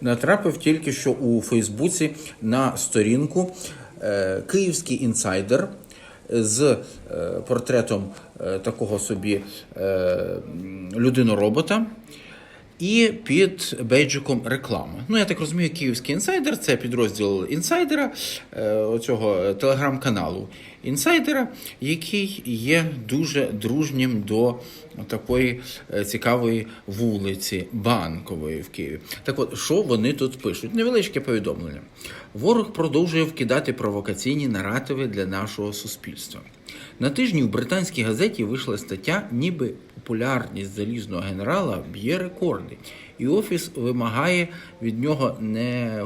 натрапив тільки що у Фейсбуці на сторінку е, Київський інсайдер з е, портретом е, такого собі е, людину-робота. І під бейджиком реклами. Ну, я так розумію, київський інсайдер це підрозділ інсайдера, е, оцього е, телеграм-каналу інсайдера, який є дуже дружнім до такої е, цікавої вулиці банкової в Києві. Так от, що вони тут пишуть? Невеличке повідомлення. Ворог продовжує вкидати провокаційні наративи для нашого суспільства. На тижні в британській газеті вийшла стаття, ніби популярність залізного генерала б'є рекорди, і офіс вимагає від нього не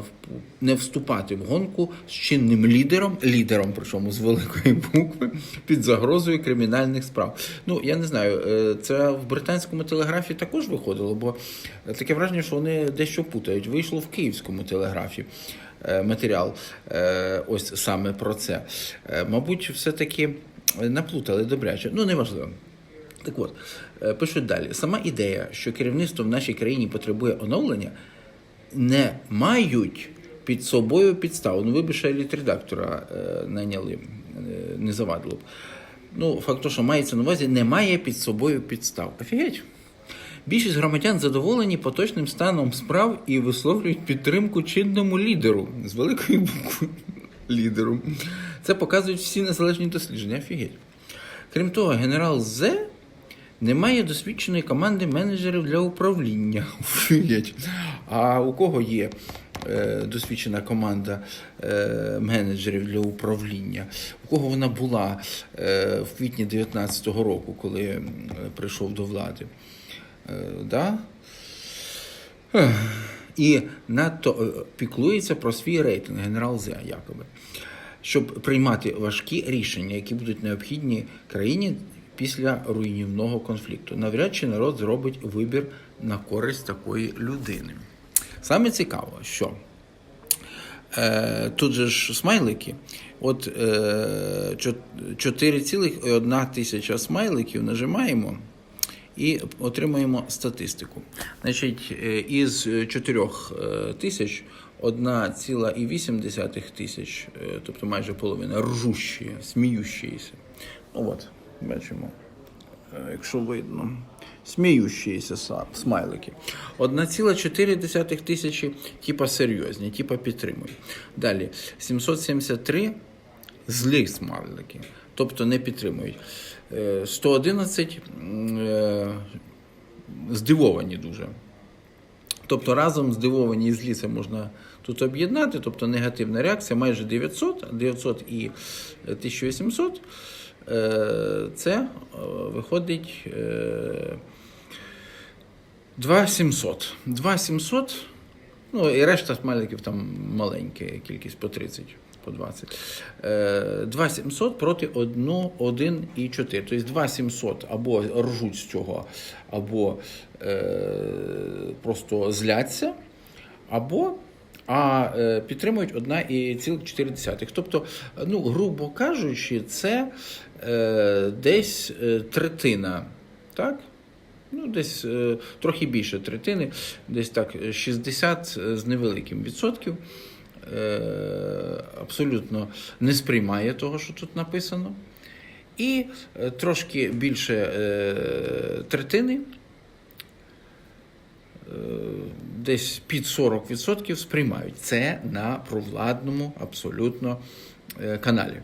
не вступати в гонку з чинним лідером, лідером, причому з великої букви, під загрозою кримінальних справ. Ну я не знаю, е, це в британському телеграфі також виходило, бо таке враження, що вони дещо путають. Вийшло в київському телеграфі е, матеріал. е, Ось саме про це. Мабуть, все-таки наплутали добряче. Ну, неважливо. Так от, е, пишуть далі. Сама ідея, що керівництво в нашій країні потребує оновлення, не мають під собою підставу. Ну, ви б ще літредактора е, найняли, е, не завадило б. Ну, факт, то, що мається на увазі, немає під собою підстав. Офігеть. Більшість громадян задоволені поточним станом справ і висловлюють підтримку чинному лідеру з великої букви лідеру. Це показують всі незалежні дослідження. Офігеть. Крім того, генерал З не має досвідченої команди менеджерів для управління. Офігеть. А у кого є е, досвідчена команда е, менеджерів для управління? У кого вона була е, в квітні 2019 року, коли прийшов до влади? Да? І надто піклується про свій рейтинг генерал З, якоби, щоб приймати важкі рішення, які будуть необхідні країні після руйнівного конфлікту. Навряд чи народ зробить вибір на користь такої людини. Саме цікаво, що е, тут же ж смайлики. От е, чо- 4,1 тисяча смайликів нажимаємо і отримаємо статистику. Значить, е, із 4 е, тисяч 1,8 тисяч, е, тобто майже половина, ржущі, сміющіся. Ну от, бачимо, якщо видно. Сміючіся смайлики. 1,4 тисячі, типа серйозні, типа підтримують. Далі 773 злі смайлики, тобто не підтримують. Е, 111 е, здивовані дуже. Тобто разом здивовані і злі це можна тут об'єднати, тобто негативна реакція майже 900, 900 і 1800. Е, Це е, виходить е, 2700. 2700, ну і решта смайликів там маленька кількість по 30, по 20. Е, 2700 проти 1,4. Тобто 2700 або ржуть з цього, або е, просто зляться, або а е, підтримують 1,4. Тобто, ну, грубо кажучи, це е, десь е, третина. Так? Ну, десь е, трохи більше третини, десь так 60 з невеликим відсотків. Е, абсолютно не сприймає того, що тут написано. І е, трошки більше е, третини е, десь під 40% сприймають. Це на провладному абсолютно е, каналі.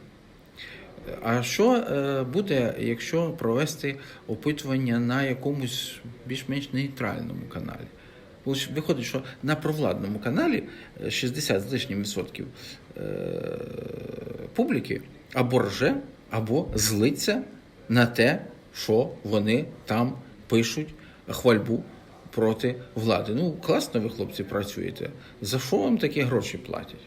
А що е, буде, якщо провести опитування на якомусь більш-менш нейтральному каналі? Виходить, що на провладному каналі е, 60 з лишнім відсотків е, публіки або рже, або злиться на те, що вони там пишуть хвальбу проти влади. Ну, класно ви, хлопці, працюєте. За що вам такі гроші платять?